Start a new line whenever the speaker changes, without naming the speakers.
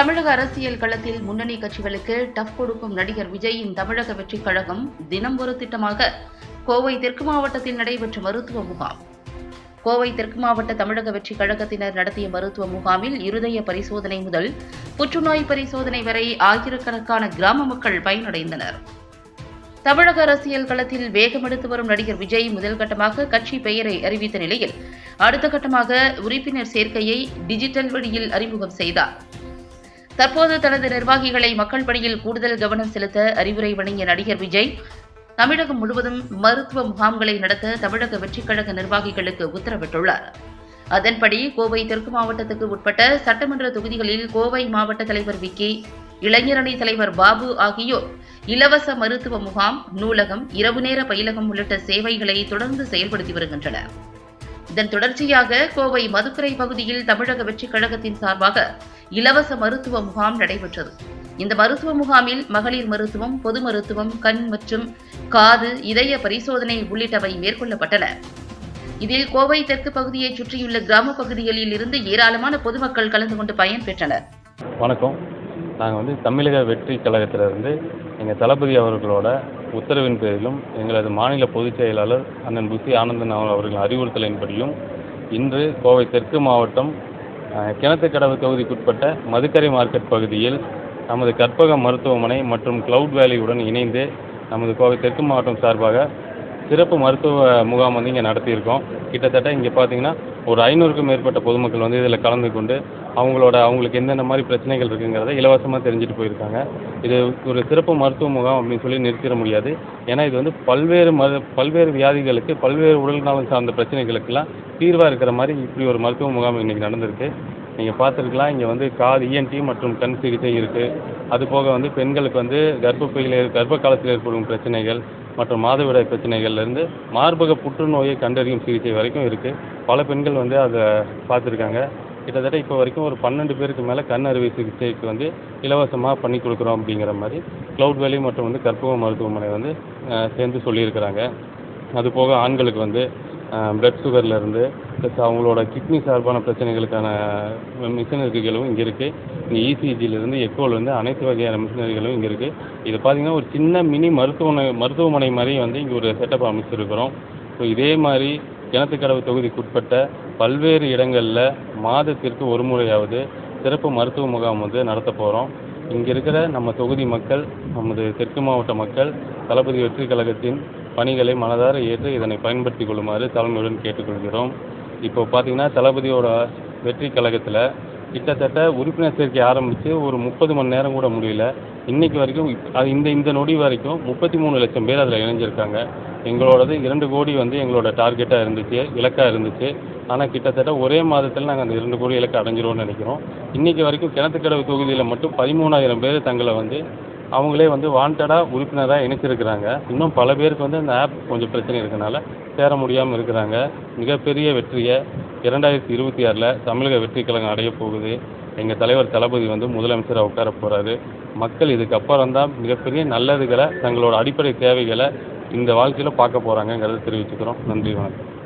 தமிழக அரசியல் களத்தில் முன்னணி கட்சிகளுக்கு டஃப் கொடுக்கும் நடிகர் விஜயின் தமிழக வெற்றிக் கழகம் தினம் ஒரு திட்டமாக கோவை தெற்கு மாவட்டத்தில் நடைபெற்ற மருத்துவ முகாம். கோவை தெற்கு மாவட்ட தமிழக வெற்றிக் கழகத்தினர் நடத்திய மருத்துவ முகாமில் இருதய பரிசோதனை முதல் புற்றுநோய் பரிசோதனை வரை ஆயிரக்கணக்கான கிராம மக்கள் பயனடைந்தனர். தமிழக அரசியல் களத்தில் வேகமெடுத்து வரும் நடிகர் விஜய் முதல் கட்டமாக கட்சி பெயரை அறிவித்த நிலையில் அடுத்த கட்டமாக உறுப்பினர் சேர்க்கையை டிஜிட்டல் வழியில் அறிமுகம் செய்தார். தற்போது தனது நிர்வாகிகளை மக்கள் பணியில் கூடுதல் கவனம் செலுத்த அறிவுரை வழங்கிய நடிகர் விஜய் தமிழகம் முழுவதும் மருத்துவ முகாம்களை நடத்த தமிழக வெற்றிக் கழக நிர்வாகிகளுக்கு உத்தரவிட்டுள்ளார். அதன்படி கோவை தெற்கு மாவட்டத்துக்கு உட்பட்ட சட்டமன்ற தொகுதிகளில் கோவை மாவட்ட தலைவர் விக்கி இளைஞரணி தலைவர் பாபு ஆகியோர் இலவச மருத்துவ முகாம் நூலகம் இரவு நேர பயிலகம் உள்ளிட்ட சேவைகளை தொடர்ந்து செயல்படுத்தி வருகின்றனர். இதன் தொடர்ச்சியாக கோவை மதுக்கரை பகுதியில் தமிழக வெற்றிக் கழகத்தின் சார்பாக இலவச மருத்துவ முகாம் நடைபெற்றது. இந்த மருத்துவ முகாமில் மகளிர் மருத்துவம் பொது மருத்துவம் கண் மற்றும் காது இதய பரிசோதனை உள்ளிட்டவை மேற்கொள்ளப்பட்டன. இதில் கோவை தெற்கு பகுதியைச் சுற்றியுள்ள கிராம பகுதிகளில் இருந்து ஏராளமான பொதுமக்கள் கலந்து கொண்டு பயன்பெற்றனர்
வணக்கம். நாங்கள் வந்து தமிழக வெற்றி கழகத்திலிருந்து எங்கள் தளபதி அவர்களோட உத்தரவின் பேரிலும் எங்களது மாநில பொதுச் செயலாளர் அண்ணன் புசி ஆனந்தன் அவர்களின் அறிவுறுத்தலின்படியும் இன்று கோவை தெற்கு மாவட்டம் கிணத்துக்கடவு தொகுதிக்குட்பட்ட மதுக்கரை மார்க்கெட் பகுதியில் நமது கற்பக மருத்துவமனை மற்றும் கிளவுட் வேலியுடன் இணைந்து நமது கோவை தெற்கு மாவட்டம் சார்பாக சிறப்பு மருத்துவ முகாம் வந்து இங்கே நடத்தியிருக்கோம். கிட்டத்தட்ட இங்கே பார்த்தீங்கன்னா ஒரு ஐநூறுக்கும் மேற்பட்ட பொதுமக்கள் வந்து இதில் கலந்து கொண்டு அவங்களோட அவங்களுக்கு என்னென்ன மாதிரி பிரச்சனைகள் இருக்குங்கிறத இலவசமாக தெரிஞ்சுட்டு போயிருக்காங்க. இது ஒரு சிறப்பு மருத்துவ முகாம் அப்படின்னு சொல்லி நிறுத்திட முடியாது. ஏன்னா இது வந்து பல்வேறு மரு பல்வேறு வியாதிகளுக்கு பல்வேறு உடல்நலம் சார்ந்த பிரச்சனைகளுக்கெல்லாம் தீர்வாக இருக்கிற மாதிரி இப்படி ஒரு மருத்துவ முகாம் இன்றைக்கி நடந்திருக்கு. நீங்கள் பார்த்துருக்கலாம் இங்கே வந்து காது இஎன்டி மற்றும் கண் சிகிச்சை இருக்குது அது போக வந்து பெண்களுக்கு வந்து கர்ப்பப்பையில் கர்ப்ப காலத்தில் ஏற்படும் பிரச்சனைகள் மற்றும் மாதவிடாய் பிரச்சனைகள்லேருந்து மார்பக புற்றுநோயை கண்டறியும் சிகிச்சை வரைக்கும் இருக்குது பல பெண்கள் வந்து அதை பார்த்துருக்காங்க. கிட்டத்தட்ட இப்போ வரைக்கும் ஒரு பன்னெண்டு பேருக்கு மேலே கண் அறுவை சிகிச்சைக்கு வந்து இலவசமாக பண்ணி கொடுக்குறோம் அப்படிங்கிற மாதிரி க்ளவுட் வேலி மற்றும் வந்து கற்பக மருத்துவமனை வந்து சேர்ந்து சொல்லியிருக்கிறாங்க. அது போக ஆண்களுக்கு வந்து பிளட் சுகர்லேருந்து ப்ளஸ் அவங்களோட கிட்னி சார்பான பிரச்சனைகளுக்கான மிஷினரிகளும் இங்கே இருக்குது இங்கே இசிஜிலேருந்து எக்கோலேருந்து அனைத்து வகையான மிஷினரிகளும் இங்கே இருக்குது இது பார்த்திங்கன்னா ஒரு சின்ன மினி மருத்துவமனை மருத்துவமனை மாதிரி வந்து இங்கே ஒரு செட்டப் அமைச்சிருக்கிறோம். ஸோ இதே மாதிரி கிணத்துக்கடவு தொகுதிக்குட்பட்ட பல்வேறு இடங்களில் மாதத்திற்கு ஒரு முறையாவது சிறப்பு மருத்துவ முகாம் வந்து நடத்த போகிறோம் இங்கே இருக்கிற நம்ம தொகுதி மக்கள் நமது தெற்கு மாவட்ட மக்கள் தளபதி வெற்றி கழகத்தின் பணிகளை மனதார ஏற்று இதனை பயன்படுத்திக் கொள்ளுமாறு தலைமையுடன் கேட்டுக்கொள்கிறோம். இப்போ பார்த்தீங்கன்னா தளபதியோட வெற்றி கழகத்தில் கிட்டத்தட்ட உறுப்பினர் சேர்க்கை ஆரம்பித்து ஒரு முப்பது மணி நேரம் கூட முடியல. இன்னைக்கு வரைக்கும் அது இந்த இந்த நொடி வரைக்கும் முப்பத்தி மூணு லட்சம் பேர் அதில் இணைஞ்சிருக்காங்க. எங்களோடது இரண்டு கோடி வந்து எங்களோட டார்கெட்டாக இருந்துச்சு இலக்காக இருந்துச்சு. ஆனால் கிட்டத்தட்ட ஒரே மாதத்தில் நாங்கள் அந்த இரண்டு கோடி இலக்கை அடைஞ்சிருவோம்னு நினைக்கிறோம். இன்றைக்கி வரைக்கும் கிணத்துக்கடவு தொகுதியில் மட்டும் பதிமூணாயிரம் பேர் தங்களை வந்து அவங்களே வந்து வாண்டடாக உறுப்பினராக இணைச்சிருக்கிறாங்க. இன்னும் பல பேருக்கு வந்து அந்த ஆப் கொஞ்சம் பிரச்சனை இருக்கனால சேர முடியாமல் இருக்கிறாங்க. மிகப்பெரிய வெற்றியை இரண்டாயிரத்தி இருபத்தி ஆறில் தமிழக வெற்றி கழகம் அடைய போகுது. எங்கள் தலைவர் தளபதி வந்து முதலமைச்சராக உட்கார போகிறாரு மக்கள் இதுக்கப்புறம் தான் மிகப்பெரிய நல்லதுகளை தங்களோட அடிப்படை தேவைகளை இந்த வாழ்க்கையில் பார்க்க போகிறாங்கங்கிறத தெரிவிச்சுக்கிறோம். நன்றி வணக்கம்.